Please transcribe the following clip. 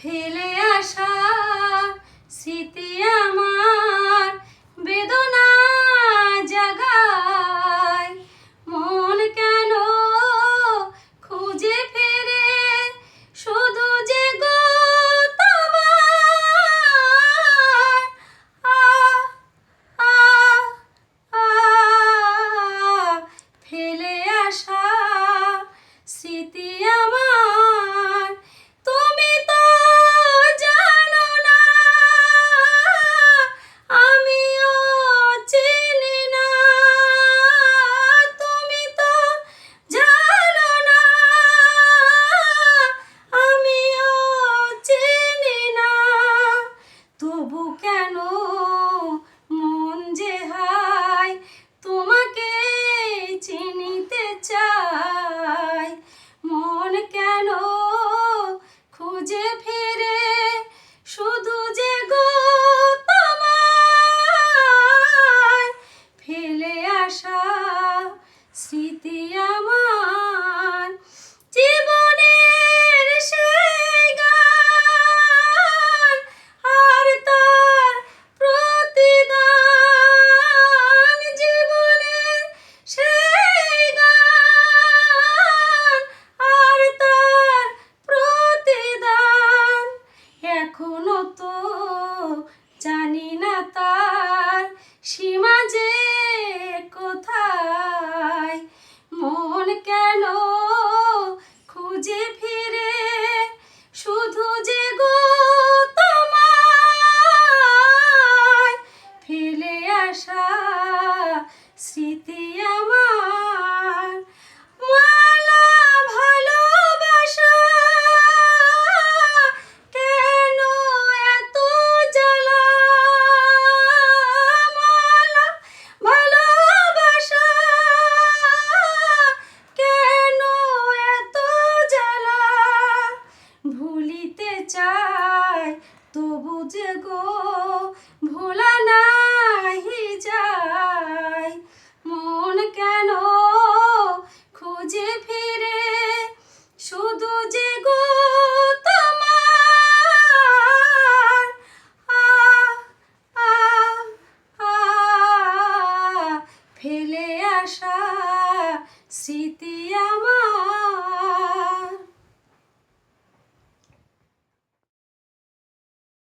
ফেলে আসা চাই তবু যে গো ভোলা নাহি যায় মন কেন খুঁজে ফিরে